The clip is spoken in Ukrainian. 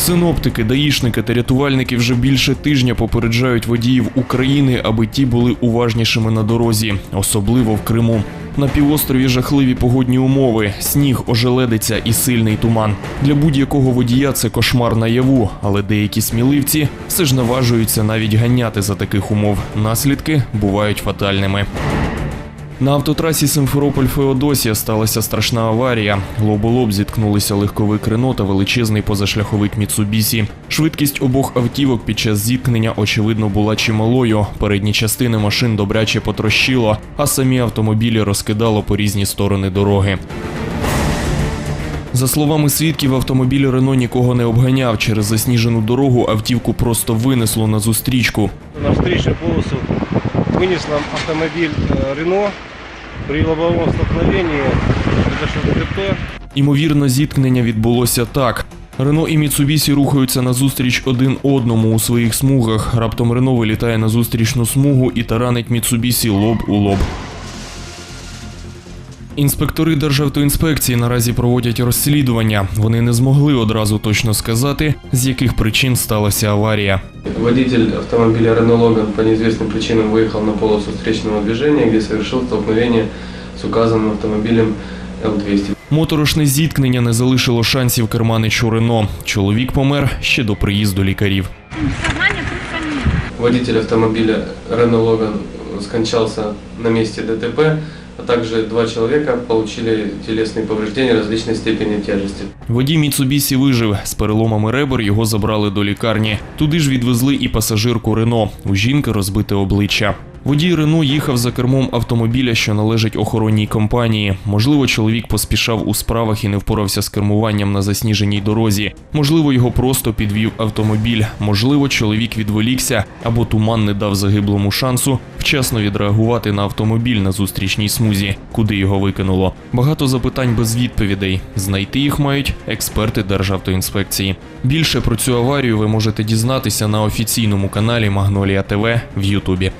Синоптики, даїшники та рятувальники вже більше тижня попереджають водіїв України, аби ті були уважнішими на дорозі, особливо в Криму. На півострові жахливі погодні умови, сніг, ожеледиця і сильний туман. Для будь-якого водія це кошмар наяву, але деякі сміливці все ж наважуються навіть ганяти за таких умов. Наслідки бувають фатальними. На автотрасі Симферополь-Феодосія сталася страшна аварія. Лоб у лоб зіткнулися легковик Рено та величезний позашляховик Міцубісі. Швидкість обох автівок під час зіткнення очевидно була чималою. Передні частини машин добряче потрощило, а самі автомобілі розкидало по різні сторони дороги. За словами свідків, автомобіль Рено нікого не обганяв. Через засніжену дорогу автівку просто винесло на зустрічку. На встречную полосу вынес нам автомобиль э, Рено. При лобовому столкновенні произошло ДТП. Імовірно, зіткнення відбулося так. Рено і Міцубісі рухаються назустріч один одному у своїх смугах. Раптом Рено вилітає на зустрічну смугу і таранить Міцубісі лоб у лоб. Інспектори Державтоінспекції наразі проводять розслідування. Вони не змогли одразу точно сказати, з яких причин сталася аварія. Водитель автомобиля Renault Logan по неизвестным причинам выехал на полосу встречного движения, где совершил столкновение с указанным автомобилем L200. Моторошне зіткнення не залишило шансів керманичу Рено. Чоловік помер ще до приїзду лікарів. Сознание пульса нет. Водитель автомобиля Renault Logan скончался на месте ДТП, а также два человека получили телесные повреждения различной степени тяжести. Водій Міцубісі вижив. З переломами ребер його забрали до лікарні. Туди ж відвезли і пасажирку Рено. У жінки розбите обличчя. Водій Рено їхав за кермом автомобіля, що належить охоронній компанії. Можливо, чоловік поспішав у справах і не впорався з кермуванням на засніженій дорозі. Можливо, його просто підвів автомобіль. Можливо, чоловік відволікся або туман не дав загиблому шансу вчасно відреагувати на автомобіль на зустрічній смузі, куди його викинуло. Багато запитань без відповідей. Знайти їх мають експерти Державтоінспекції. Більше про цю аварію ви можете дізнатися на офіційному каналі Магнолія ТВ в Ютубі.